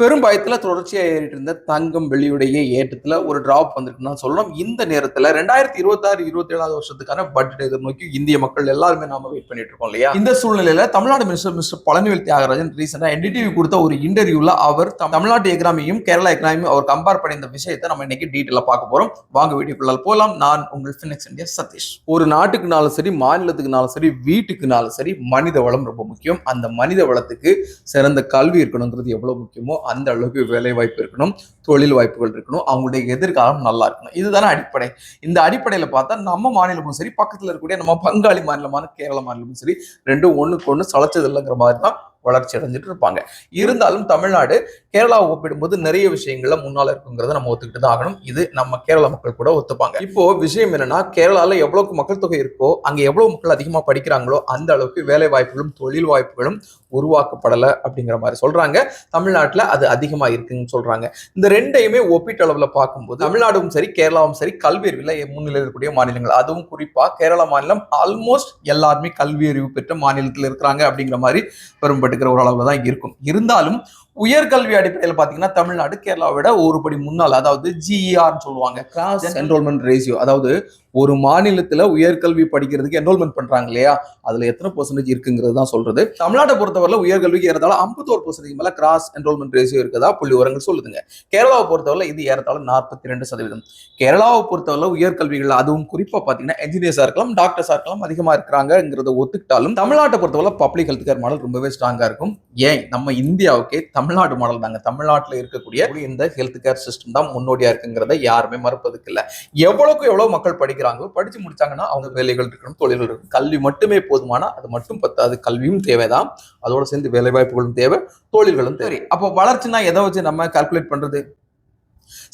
பெரும் பயத்துல தொடர்ச்சியாக ஏறிட்டு இருந்த தங்கம் வெள்ளியுடைய ஏற்றத்துல ஒரு டிராப் வந்திருக்குன்னு தான் சொல்லணும். இந்த நேரத்துல ரெண்டாயிரத்தி இருபத்தாறு இருபத்தி ஏழாவது வருஷத்துக்கான பட்ஜெட் எதிர்நோக்கி இந்திய மக்கள் எல்லாருமே நாம வெயிட் பண்ணிட்டு இருக்கோம் இல்லையா? இந்த சூழ்நிலையில தமிழ்நாடு மினிஸ்டர் மிஸ்டர் பழனிவேல் தியாகராஜன் ரீசெண்டா என்டிடிவி கொடுத்த ஒரு இன்டர்வியூல அவர் தமிழ்நாட்டு எக்கனாமியும் கேரளா எக்கனாமியும் அவர் கம்பேர் பண்ணி இந்த விஷயத்தை நம்ம இன்னைக்கு டீட்டெயிலா பார்க்க போறோம். வாங்க வீடியோக்குள்ளால் போகலாம். நான் உங்கள் ஃபினிக்ஸ் இந்தியா சதீஷ். ஒரு நாட்டுக்குனாலும் சரி மாநிலத்துக்குனாலும் சரி வீட்டுக்குனாலும் சரி மனித வளம் ரொம்ப முக்கியம். அந்த மனித வளத்துக்கு சிறந்த கல்வி இருக்கணுங்கிறது எவ்வளவு முக்கியமோ அந்த அளவுக்கு வேலை வாய்ப்பு இருக்கணும் தொழில் வாய்ப்புகள் இருக்கணும் அவங்களுடைய எதிர்காலம் நல்லா இருக்கணும். இதுதானே அடிப்படை. இந்த அடிப்படையில பார்த்தா நம்ம மாநிலமும் சரி பக்கத்தில் இருக்கக்கூடிய நம்ம பங்காளி மாநிலமான கேரள மாநிலமும் சரி ரெண்டும் ஒண்ணுக்கு ஒன்று சளைச்சது இல்லைங்கிற மாதிரி தான் வளர்ச்சி அடைஞ்சிட்டு இருப்பாங்க. இருந்தாலும் தமிழ்நாடு கேரளாவை ஒப்பிடும்போது நிறைய விஷயங்கள்ல முன்னால இருக்குங்கிறத நம்ம ஒத்துக்கிட்டு தான் ஆகணும். இது நம்ம கேரள மக்கள் கூட ஒத்துப்பாங்க. இப்போ விஷயம் என்னன்னா கேரளால எவ்வளவுக்கு மக்கள் தொகை இருக்கோ அங்க எவ்வளவு மக்கள் அதிகமா படிக்கிறாங்களோ அந்த அளவுக்கு வேலை வாய்ப்புகளும் தொழில் வாய்ப்புகளும் உருவாக்கப்படலை அப்படிங்கிற மாதிரி சொல்றாங்க. தமிழ்நாட்டுல அது அதிகமா இருக்குன்னு சொல்றாங்க. இந்த ரெண்டையுமே ஒப்பீட்டளவில் பார்க்கும்போது தமிழ்நாடும் சரி கேரளாவும் சரி கல்வி அறிவில் முன்னிலை இருக்கக்கூடிய மாநிலங்கள். அதுவும் குறிப்பா கேரள மாநிலம் ஆல்மோஸ்ட் எல்லாருமே கல்வி அறிவு பெற்ற மாநிலத்தில் இருக்கிறாங்க அப்படிங்கிற மாதிரி எடுக்கிற ஒரு அளவுல தான் இருக்கும். இருந்தாலும் உயர்கல்வி அடிப்படையில் பார்த்தீங்கன்னா தமிழ்நாடு கேரளாவை விட ஒரு படி முன்னால் அதாவது ஜிஇஆர்னு சொல்லுவாங்க. கிராஸ் என்ரோல்மெண்ட் ரேஷியோ அதாவது ஒரு மாநிலத்துல உயர்கல்வி படிக்கிறதுக்கு என்ரோல்மெண்ட் பண்றாங்க இல்லையா? அதுல எத்தனை பர்சன்டேஜ் இருக்குங்கிறது தான் சொல்றது. தமிழ்நாட்டை பொறுத்தவரை உயர்கல்விக்கு ஏறத்தாழ ஐம்பத்தோரு பர்சன்டேஜ் மேல கிராஸ் என்ரோல்மெண்ட் ரேஷியோ இருக்கதா? புள்ளி விவரங்கள் சொல்லுதுங்க. கேரளாவை பொறுத்தவரை இது ஏறத்தாழ நாற்பத்தி ரெண்டு சதவீதம். கேரளாவை பொறுத்தவரை உயர்கல்விகள் அதுவும் குறிப்பா பாத்தீங்கன்னா என்ஜினியர்ஸா இருக்கலாம் டாக்டர்ஸா இருக்கலாம் அதிகமா இருக்கிறாங்கிறத ஒத்துக்கிட்டாலும் தமிழ்நாட்டை பொறுத்தவரை பப்ளிக் ஹெல்த் கேர் மாடல் ரொம்பவே ஸ்ட்ராங்கா இருக்கும். ஏன்? நம்ம இந்தியாவுக்கே தமிழ்நாடு மாடல் தாங்க. தமிழ்நாட்டில் இருக்கக்கூடிய இந்த ஹெல்த் கேர் சிஸ்டம் தான் முன்னோடியா இருக்குங்கிறத யாருமே மறுப்பதுக்கு இல்லை. எவ்வளவுக்கு எவ்வளவு மக்கள் படிக்கிறாங்களோ படிச்சு முடிச்சாங்கன்னா அவங்க வேலைகள் இருக்கணும் தொழில்கள் இருக்கணும். கல்வி மட்டுமே போதுமானா அது மட்டும் பத்தாது. கல்வியும் தேவைதான். அதோட சேர்ந்து வேலை வாய்ப்புகளும் தேவை தொழில்களும் தேவை. அப்போ வளர்ச்சினா எதை வச்சு நம்ம கால்குலேட் பண்றது?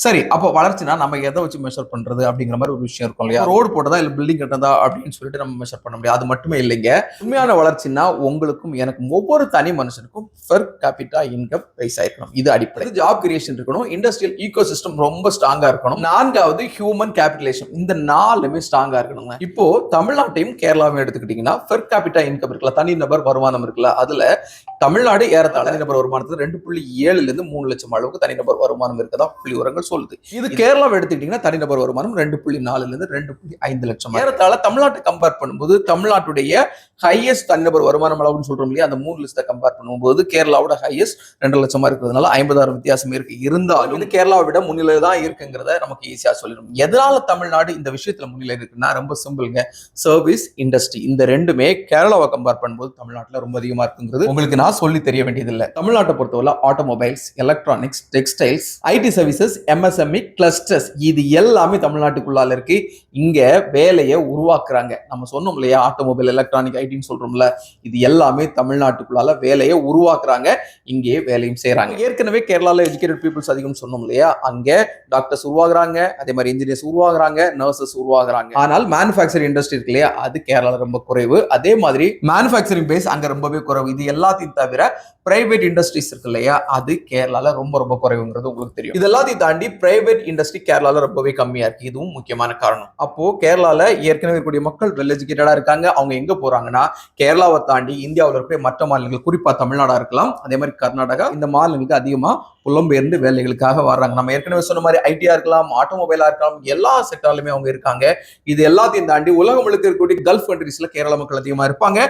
சரி அப்போ வளர்ச்சினா நம்ம எதை வச்சு மெஷர் பண்றது அப்படிங்கிற மாதிரி ஒரு விஷயம் இருக்கும் இல்லையா? ரோடு போட்டதா இல்ல பில்டிங் கட்டதா அப்படின்னு சொல்லிட்டு நம்ம மெஷர் பண்ண முடியாது. அது மட்டுமே இல்லைங்க. உண்மையான வளர்ச்சினா உங்களுக்கும் எனக்கும் ஒவ்வொரு தனி மனுஷனுக்கும் பெர் கேபிட்டா இன்கம் ரைஸ் ஆயிருக்கணும். இது அடிப்படை. ஜாப் கிரியேஷன் இருக்கணும். இண்டஸ்ட்ரியல் ஈகோ சிஸ்டம் ரொம்ப ஸ்ட்ராங்கா இருக்கணும். நான்காவது ஹியூமன் கேபிட்டலேஷன் இந்த நாலுமே ஸ்ட்ராங்கா இருக்கணும் இப்போ தமிழ்நாட்டையும் கேரளாவையும் எடுத்துக்கிட்டீங்கன்னா பெர் கேபிட்டா இன்கம் இருக்குல்ல தனிநபர் வருமானம் இருக்குல்ல அதுல தமிழ்நாடு ஏறத்தாழ தனிநபர் வருமானத்துல ரெண்டு புள்ளி ஏழுல இருந்து மூணு லட்சம் அளவுக்கு தனிநபர் வருமானம் இருக்கதா? புள்ளி விவரங்கள் சொல்லுது. இது கேரளாவை எடுத்துக்கிட்டீங்கன்னா தனிநபர் வருமானம் ரெண்டு புள்ளி நாலுல இருந்து ரெண்டு புள்ளி ஐந்து லட்சம் ஏறத்தாழ தமிழ்நாட்டை கம்பேர் பண்ணும்போது தமிழ்நாட்டுடைய ஹையஸ்ட் தனிநபர் வருமானம் அளவுன்னு சொல்றோம் இல்லையா? அந்த மூணு லிஸ்ட்டை கம்பேர் பண்ணும்போது கேரளாவோட ஹையஸ்ட் ரெண்டு லட்சமா இருக்கிறதுனால ஐம்பதாயிரம் வித்தியாசம் இருக்கு. இருந்தாலும் இது கேரளாவை விட முன்னிலை தான் இருக்குங்கிறத நமக்கு ஈஸியா சொல்லிடும். எதனால தமிழ்நாடு இந்த விஷயத்துல முன்னிலை இருக்குன்னா ரொம்ப சிம்பிள்ங்க சர்வீஸ் இண்டஸ்ட்ரி இந்த ரெண்டுமே கேரளாவை கம்பேர் பண்ணும்போது தமிழ்நாட்டுல ரொம்ப அதிகமா இருக்குங்கிறது உங்களுக்கு நான் சொல்லி தெரிய வேண்டியதில்லை. தமிழ்நாட்டை பொறுத்தவரை automobiles electronics textiles IT services MSME clusters இது எல்லாமே தமிழ்நாட்டுக்குள்ளால இருக்கு. இங்க வேலையை உருவாக்குறாங்க. நம்ம சொன்னோம் இல்லையா ஆட்டோமொபைல் எலக்ட்ரானிக் ஐடின்னு சொல்றோம்ல இது எல்லாமே தமிழ்நாட்டுக்குள்ளால வேலையை உருவாக்குறாங்க. இங்கே வேலையும் செய்யறாங்க ஏற்கனவே கேரளால எஜுகேட்டட் பீப்புள்ஸ் அதிகம் சொன்னோம் இல்லையா அங்க டாக்டர்ஸ் உருவாகுறாங்க அதே மாதிரி இன்ஜினியர்ஸ் உருவாகுறாங்க நர்சஸ் உருவாகுறாங்க. ஆனால் மேனுஃபேக்சரிங் இண்டஸ்ட்ரி இருக்கு இல்லையா அது கேரளால ரொம்ப குறைவு. அதே மாதிரி மேனுஃபேக்சரிங் பேஸ் அங்க ரொம்பவே குறைவு. இது எல்லாத்தையும் தவிர பிரைவேட் இண்டஸ்ட்ரீஸ் இருக்கு இல்லையா? அது கேரளால ரொம்ப ரொம்ப குறைவுங்கிறது உங்களுக்கு தெரியும். இதெல்லாத்தையும் தாண்டி பிரைவேட் இண்டஸ்ட்ரி கேரளால ரொம்பவே கம்மியா இருக்கு. இதுவும் முக்கியமான காரணம். அப்போ கேரளால ஏற்கனவே இருக்கக்கூடிய மக்கள் வெல் எஜுகேட்டடா இருக்காங்க. அவங்க எங்க போறாங்கன்னா கேரளாவை தாண்டி இந்தியாவில் இருக்கக்கூடிய மற்ற மாநிலங்கள் குறிப்பா தமிழ்நாடா இருக்கலாம். அதே மாதிரி கர்நாடகா இந்த மாநிலங்களுக்கு அதிகமா புலம்பெயர்ந்து வேலைகளுக்காக வர்றாங்க. நம்ம ஏற்கனவே சொன்ன மாதிரி ஐடியா இருக்கலாம் ஆட்டோமொபைலா இருக்கலாம் எல்லா செக்டார்லயுமே அவங்க இருக்காங்க. இது எல்லாத்தையும் தாண்டி உலகம் முழுக்க இருக்கக்கூடிய கல்ஃப் கண்ட்ரீஸ்ல கேரள மக்கள் அதிகமா இருப்பாங்க.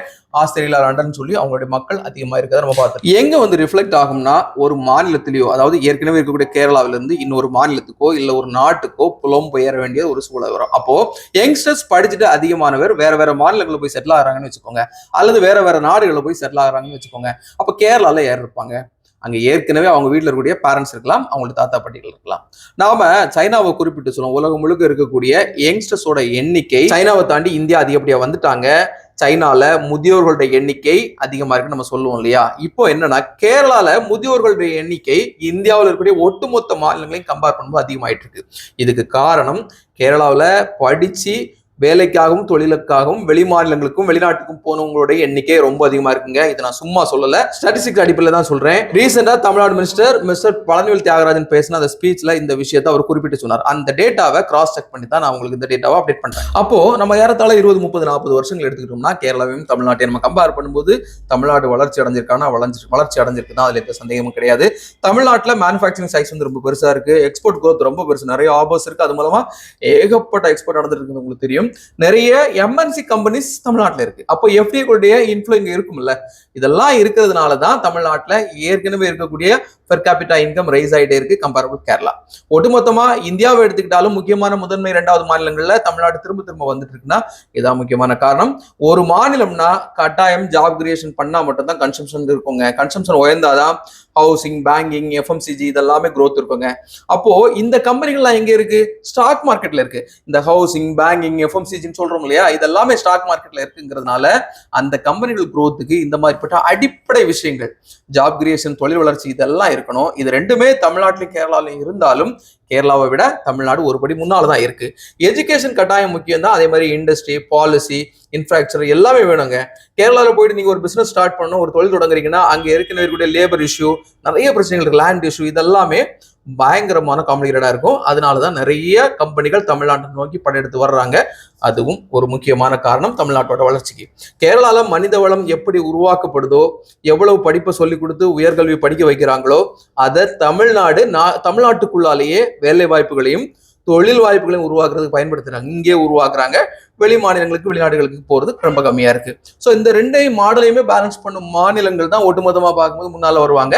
ஆஸ்திரேலியா லண்டன் சொல்லி அவங்களுடைய மக்கள் அதிகமா இருக்கிறத நம்ம பார்த்தோம் எங்க வந்து ரிஃப்ளெக்ட் ஆகும்னா ஒரு மாநிலத்திலேயோ அதாவது ஏற்கனவே இருக்கக்கூடிய கேரளாவில இருந்து இன்னொரு மாநிலத்துக்கோ இல்ல ஒரு நாட்டுக்கோ புலம்பெயர வேண்டிய ஒரு சூழல் வரும். அப்போ யங்ஸ்டர்ஸ் படிச்சுட்டு அதிகமானவர் வேற வேற மாநிலங்களில் போய் செட்டில் ஆகிறாங்கன்னு வச்சுக்கோங்க. அல்லது வேற வேற நாடுகளில் போய் செட்டில் ஆகிறாங்கன்னு வச்சுக்கோங்க. அப்போ கேரளால யார் இருப்பாங்க? அங்கே ஏற்கனவே அவங்க வீட்டில் இருக்கக்கூடிய பேரண்ட்ஸ் இருக்கலாம் அவங்களோட தாத்தா பாட்டிகள் இருக்கலாம். நாம சைனாவை குறிப்பிட்டு சொல்லுவோம். உலகம் முழுக்க இருக்கக்கூடிய யங்ஸ்டர்ஸோட எண்ணிக்கை சைனாவை தாண்டி இந்தியா அதிகப்படியா வந்துட்டாங்க. சைனால முதியோர்களுடைய எண்ணிக்கை அதிகமா இருக்குன்னு நம்ம சொல்லுவோம் இல்லையா? இப்போ என்னன்னா கேரளால முதியோர்களுடைய எண்ணிக்கை இந்தியாவில் இருக்கக்கூடிய ஒட்டுமொத்த மாநிலங்களையும் கம்பேர் பண்ணும்போது அதிகமாயிட்டு இருக்கு. இதுக்கு காரணம் கேரளாவில் படிச்சு வேலைக்காகவும் தொழிலுக்காகவும் வெளி மாநிலங்களுக்கும் வெளிநாட்டுக்கும் போனவங்களுடைய எண்ணிக்கை ரொம்ப அதிகமா இருக்குங்க. இதை நான் சும்மா சொல்லல. ஸ்டாட்டிஸ்டிக்ஸ் அடிப்படையில் தான் சொல்றேன். ரீசெண்டா தமிழ்நாடு மினிஸ்டர் மிஸ்டர் பழனிவேல் தியாகராஜன் பேசின அந்த ஸ்பீச்ல இந்த விஷயத்தை அவர் குறிப்பிட்டு சொன்னார். அந்த டேட்டாவை கிராஸ் செக் பண்ணி தான் நான் உங்களுக்கு இந்த டேட்டாவை அப்டேட் பண்றேன். அப்போ நம்ம ஏறத்தாழ இருபது முப்பது நாற்பது வருஷங்கள் எடுத்துக்கிட்டோம்னா கேரளாவையும் தமிழ்நாட்டையும் நம்ம கம்பேர் பண்ணும்போது தமிழ்நாடு வளர்ச்சி அடைஞ்சிருக்கானா? வளர்ச்சி வளர்ச்சி அடைஞ்சிருக்கு தான் அதுல எந்த சந்தேகமும் கிடையாது. தமிழ்நாட்டில் மேனுஃபேக்சரிங் சைஸ் வந்து ரொம்ப பெருசா இருக்கு. எக்ஸ்போர்ட் குரோத் ரொம்ப பெருசு. நிறைய ஆபர்ஸ் இருக்கு. அது மூலமா ஏகப்பட்ட எக்ஸ்போர்ட் நடந்துருக்கு உங்களுக்கு தெரியும். நிறைய எம்என்சி கம்பெனிஸ் தமிழ்நாட்டில் இருக்கு. அப்போ எஃப்டிஏ இன்ஃப்ளோ இங்கே இருக்கும்ல. இதெல்லாம் இருக்கிறதுனால தான் தமிழ்நாட்டில் ஏற்கனவே இருக்கக்கூடிய பெர் கேபிட்டா இன்கம் ரைஸ் ஆகிட்டே இருக்கு கம்பேரபிள் கேரளா. ஒட்டுமொத்தமா இந்தியாவை எடுத்துக்கிட்டாலும் முக்கியமான முதன்மை இரண்டாவது மாநிலங்கள்ல தமிழ்நாடு திரும்ப திரும்ப வந்துட்டு இருக்குன்னா இதான் முக்கியமான காரணம். ஒரு மாநிலம்னா கட்டாயம் ஜாப் கிரியேஷன் பண்ணா மட்டும்தான் கன்சம்ஷன் இருக்குங்க. கன்சம்ஷன் உயர்ந்தாதான் ஹவுசிங் பேங்கிங் எஃப்எம்சிஜி இதெல்லாமே க்ரோத் இருக்குங்க. அப்போ இந்த கம்பெனிகள்லாம் எங்க இருக்கு? ஸ்டாக் மார்க்கெட்ல இருக்கு. இந்த ஹவுசிங் பேங்கிங் எஃப்எம் எஃப்எம்சிஜின்னு சொல்றோம் இல்லையா? இதெல்லாமே ஸ்டாக் மார்க்கெட்ல இருக்குங்கிறதுனால அந்த கம்பெனிகள் குரோத்துக்கு இந்த மாதிரிப்பட்ட அடிப்படை விஷயங்கள் ஜாப் கிரியேஷன் தொழில் வளர்ச்சி இதெல்லாம் இருக்கணும். இது ரெண்டுமே தமிழ்நாட்டிலும் கேரளாலையும் இருந்தாலும் கேரளாவை விட தமிழ்நாடு ஒருபடி முன்னால் தான் இருக்கு. எஜுகேஷன் கட்டாயம் முக்கியம் தான் அதே மாதிரி இண்டஸ்ட்ரி பாலிசி இன்ஃப்ராஸ்ட்ரக்சர் எல்லாமே வேணுங்க. கேரளாவில் போயிட்டு நீங்கள் ஒரு பிசினஸ் ஸ்டார்ட் பண்ணணும் ஒரு தொழில் தொடங்குறீங்கன்னா அங்கே ஏற்கனவே இருக்கக்கூடிய லேபர் இஷ்யூ நிறைய பிரச்சனைகள் இருக்குது லேண்ட் இஷ்யூ இதெல்லாமே பயங்கரமான காம்ப்ளிகேட்டடா இருக்கும். அதனால தான் நிறைய கம்பெனிகள் தமிழ்நாட்டை நோக்கி படையெடுத்து வர்றாங்க. அதுவும் ஒரு முக்கியமான காரணம் தமிழ்நாட்டோட வளர்ச்சிக்கு. கேரளாவில் மனித வளம் எப்படி உருவாக்கப்படுதோ எவ்வளவு படிப்பை சொல்லி கொடுத்து உயர்கல்வி படிக்க வைக்கிறாங்களோ அதை தமிழ்நாடு நா- தமிழ்நாட்டுக்குள்ளாலேயே வேலை வாய்ப்புகளையும் தொழில் வாய்ப்புகளையும் உருவாக்குறதுக்கு பயன்படுத்துறாங்க. இங்கே உருவாக்குறாங்க. வெளி மாநிலங்களுக்கு வெளிநாடுகளுக்கு போறது ரொம்ப கம்மியா இருக்கு. ஸோ இந்த ரெண்டையும் மாடலையுமே பேலன்ஸ் பண்ணும் மாநிலங்கள் தான் ஒட்டுமொத்தமா பார்க்கும்போது முன்னால வருவாங்க.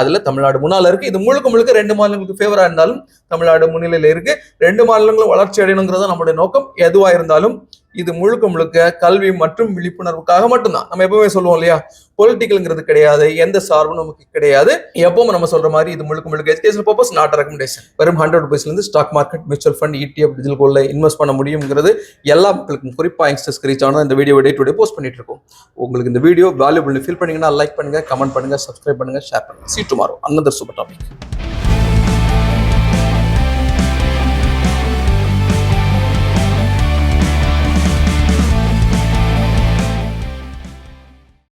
அதுல தமிழ்நாடு முன்னால இருக்கு. இது முழுக்க முழுக்க ரெண்டு மாநிலங்களுக்கு ஃபேவரா இருந்தாலும் தமிழ்நாடு முன்னிலையில இருக்கு. ரெண்டு மாநிலங்களும் வளர்ச்சி அடையணுங்கிறது நம்மளுடைய நோக்கம். எதுவா இருந்தாலும் இது முழுக்க முழுக்க கல்வி மற்றும் விழிப்புணர்வுக்காக மட்டும்தான். நம்ம எப்பவுமே சொல்லுவோம் இல்லையா? பொலிட்டிக்கல்ங்கிறது கிடையாது எந்த சார்பும் நமக்கு கிடையாது. எப்பவும் நம்ம சொல்ற மாதிரி இது முழுக்க முழுக்க எஜுகேஷன் பர்பஸ் நாட் ரெக்கமெண்டேஷன் வெறும் ஹண்ட்ரட் ருபீஸ்ல இருந்து stock market mutual fund ETF digital கோல்ல invest பண்ண முடியுங்கிறது எல்லா மக்களுக்கும். குறிப்பா யங்ஸ்டர்ஸ்க்கு ரீச் ஆனால் இந்த video day to day post பண்ணிட்டு இருக்கோம். உங்களுக்கு இந்த வீடியோ வேல்யூபிள் ஃபீல் பண்ணீங்கன்னா லைக் பண்ணுங்க கமெண்ட் பண்ணுங்க சப்ஸ்கிரைப் பண்ணுங்க ஷேர் பண்ணுங்க. சீட்டு டுமாரோ another சூப்பர் டாபிக்